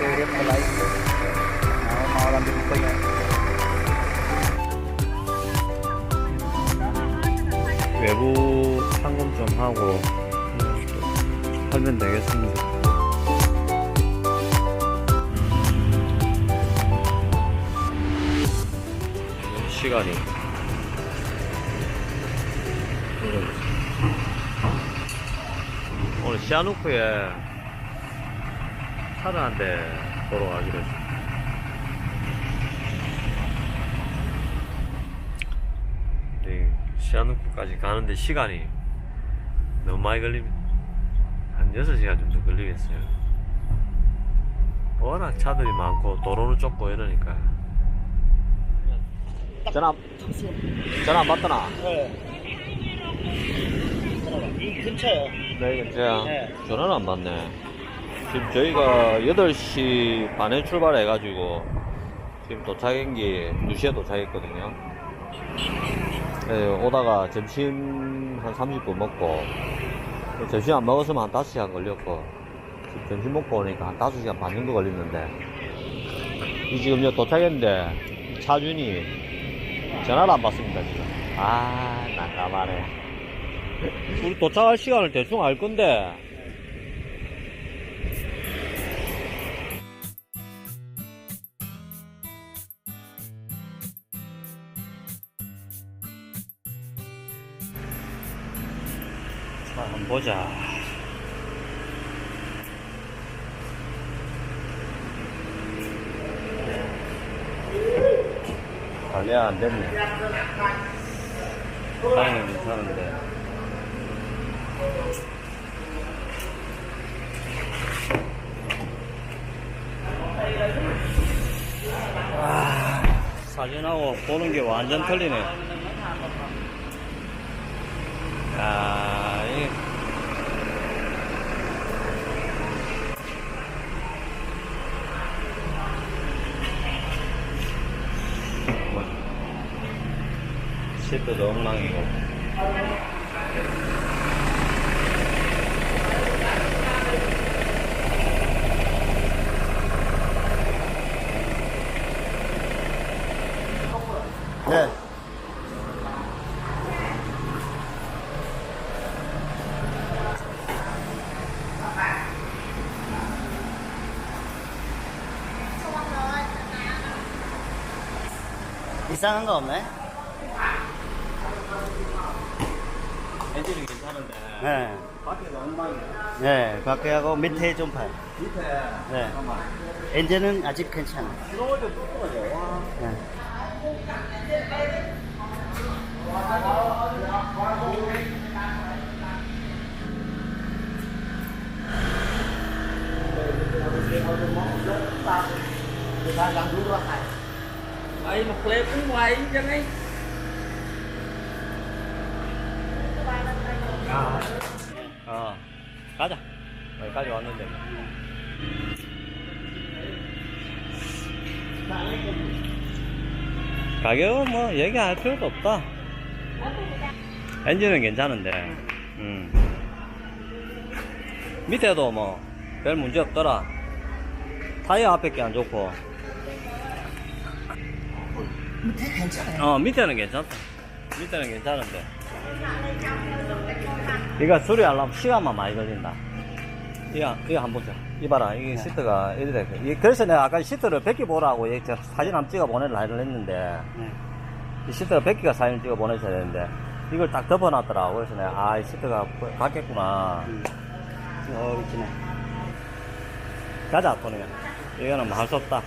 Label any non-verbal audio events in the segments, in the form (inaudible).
Spirit Alive. Ah, mga kambing ko yan. 외부 상금 좀 하고 하면 되겠습니다. 시간이 오늘 시아누크에 차를 한 대 보러 가기로 했습니다. 이 시아누크까지 가는데 시간이 너무 많이 걸립니다. 한 6시간 정도 걸리겠어요. 워낙 차들이 많고 도로는 좁고 이러니까. 전화, 전화 안 받더나? 네. 이 근처요. 네, 제가 네. 전화를 안 받네. 지금 저희가 8시 반에 출발해가지고 지금 도착한 게 2시에 도착했거든요. 네, 오다가 점심 한 30분 먹고 점심 안 먹었으면 한 5시간 걸렸고 지금 점심 먹고 오니까 한 5시간 반 정도 걸렸는데 이 지금 요 도착했는데 차준이 전화를 안 받습니다 지금 아 난감하네 우리 도착할 시간을 대충 알 건데. 보자. 관리가 안 됐네. 다행히 괜찮은데. 아, 사진하고 보는 게 완전 틀리네. 아, 이. 뭐, 시트도 엉망이고. 네. 이상한 거 없네? 엔진이 괜찮은데. 네. 밖에가 엉망이야. 네, 밖에 하고 밑에 좀 봐요. 밑에. 네. 엔진은 아직 괜찮아. 들어올 때 부끄러져. 와. 네. ấy một clip cũng quay chân ấy 어, 가자. 여기까지 왔는데. 가격은 뭐 얘기할 필요도 없다. 엔진은 괜찮은데, 음. 밑에도 뭐, 별 문제 없더라. 타이어 앞에 게 안 좋고. 밑에. 어, 밑에는 괜찮다. 밑에는 괜찮은데. 이거 수리하려면 시간만 많이 걸린다. 이거, 이거 한번 보자. 이봐라. 이게 시트가 이래 돼. 이- 그래서 내가 아까 시트를 베끼 보라고 이저 사진 한번 찍어 보내려 했는데, 네. 이 시트가 베끼가 사진 찍어 보내셔야 되는데, 이걸 딱 덮어놨더라고. 그래서 내가, 아, 이 시트가 바뀌었구나. 음. 어, 있네. 가자, 보내면. 이거는 뭐 할 수 없다.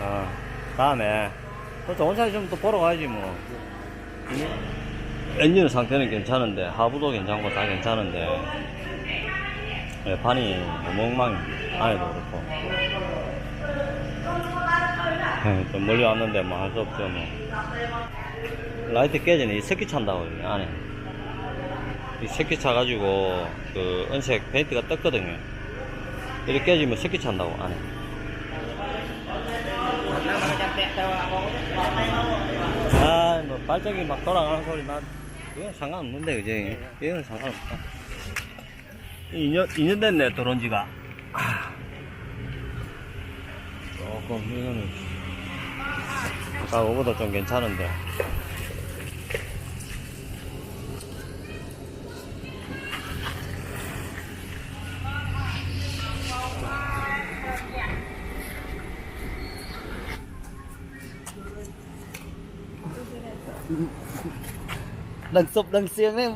어, 다음에, 또 좋은 사진 좀또 보러 가야지, 뭐. 엔진 상태는 괜찮은데, 하부도 괜찮고 다 괜찮은데, 예, 판이 너무 엉망입니다. 안에도 그렇고. 예, (laughs) 좀 멀리 왔는데 뭐 할 수 없죠, 뭐. 라이트 깨지네. 이 석기 찬다고, 이 안에. 이 석기 차가지고, 그, 은색 페인트가 떴거든요. 이렇게 깨지면 석기 찬다고, 안에. 발전기 막 돌아가는 소리 나, 그건 상관없는데, 그지? 이건 상관없다. 2년, 2년 됐네, 들어온 지가. 아. 조금 이거는 아까 그거보다 좀 괜찮은데 Đằng sụp đằng xiềng đấy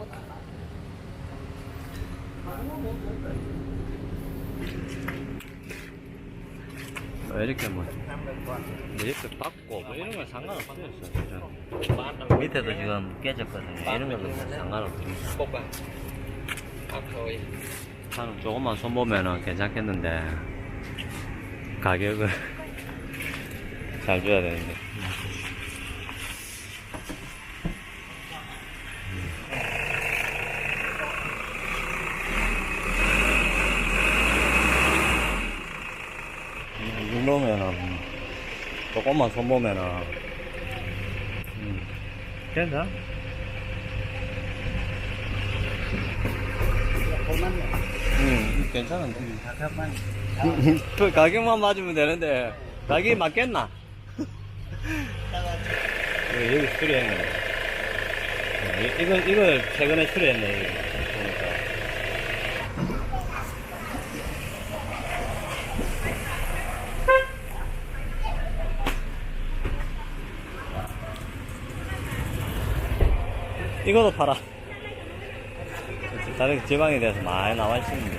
왜 이렇게 뭐 이렇게 받고 뭐 이런 건 상관없어요 진짜. 밑에도 지금 깨졌거든요. 이런 거는 Học rồi 차는 조금만 손보면은 괜찮겠는데 가격을 (laughs) 잘 줘야 되는데 이 정도면은 조금만 손보면은 음, 괜찮아? 응 괜찮은데 (laughs) 그 가격만 맞으면 되는데 가격이 맞겠나? 예, 여기 수리했네. 이- 이걸 이걸 최근에 수리했네. 이거도 팔아. 다른 지방에 대해서 많이 나와 있습니다.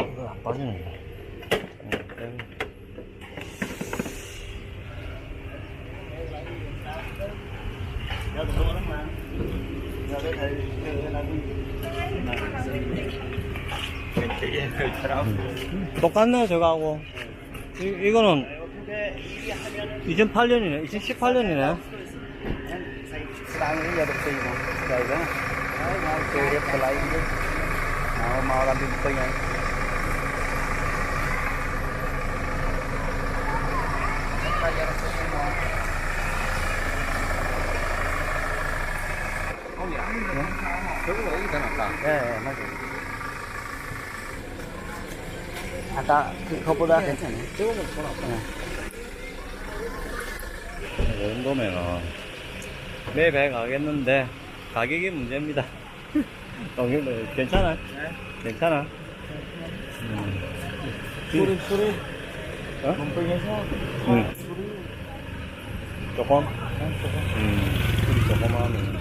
이거 안 빠지네. 똑같네, 저거하고. 이, 이거는 2008년이네, 2018년이네. đang cái giờ được tiền mà trời đó đấy mau chơi đẹp lại đi mau mau làm việc tiền này Đúng rồi cái nào 예, 맞아요. 아까 그거보다 괜찮아요. 조금은 돈 없다 이 정도면은 매배 가겠는데 가격이 문제입니다. (laughs) 동생들 괜찮아? 괜찮아? 음. 소리 소리 어? 몸뚱이에서 응. 조금? 음, 소리 조금 하면.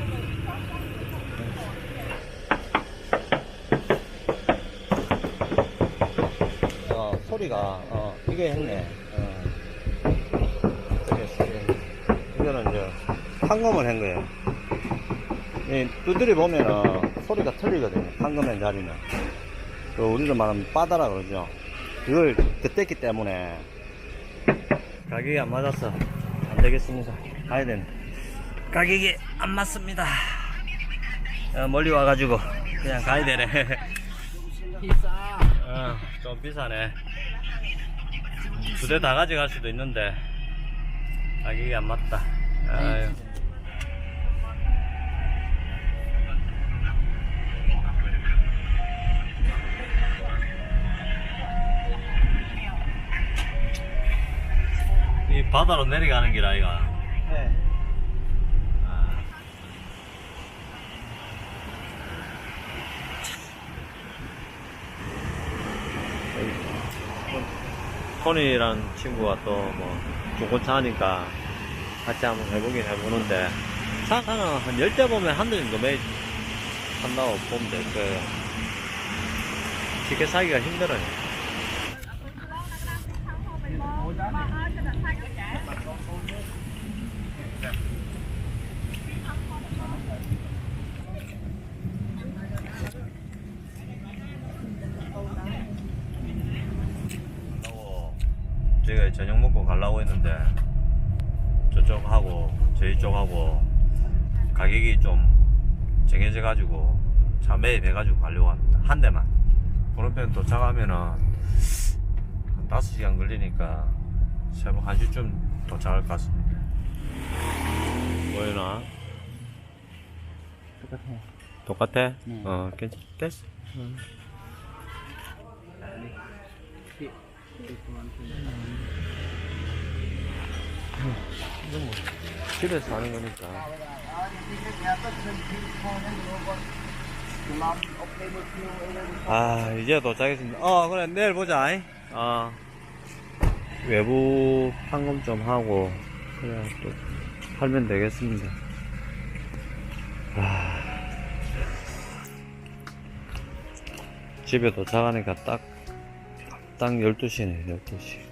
어, 소리가, 어, 이게 했네. 어. 이거는 이제, 황금을 한 거예요. 이 두드려 보면은 소리가 틀리거든요. 황금의 자리는. 그 우리로 말하면 빠다라 그러죠. 이걸 그때 했기 때문에 가격이 안 맞았어. 안 되겠습니다. 가야 되네. 가격이 안 맞습니다. 어, 멀리 와가지고 그냥 가야 되네. Pizza (laughs) 어, 좀 비싸네. 두 대 다 가져갈 수도 있는데 가격이 안 맞다. 아유. 이 바다로 내려가는 길 아이가. 네. 토니라는 친구가 또 뭐 중고차 하니까 같이 한번 해보긴 해보는데 차 하나 한 10대 보면 한 대 정도 매 한다고 보면 될 거예요. 티켓 사기가 힘들어요 하고 저희가 저녁 먹고 했는데 저쪽하고 저희 쪽하고 가격이 좀 정해져 가지고 차 매입해 가지고 가려고 합니다 한 대만 보름편 도착하면은 한 5시간 걸리니까 새벽 1시쯤 도착할 것 같습니다 보이나? 똑같아. 똑같아? 네. 어, 괜찮 대? 집에서 하는 거니까. 아, 이제 도착했습니다. 어, 그래, 내일 보자. 잉? 어. 외부 판금 좀 하고, 그래, 또, 하면 되겠습니다. 아. 집에 도착하니까 딱, 딱 12시네, 12시.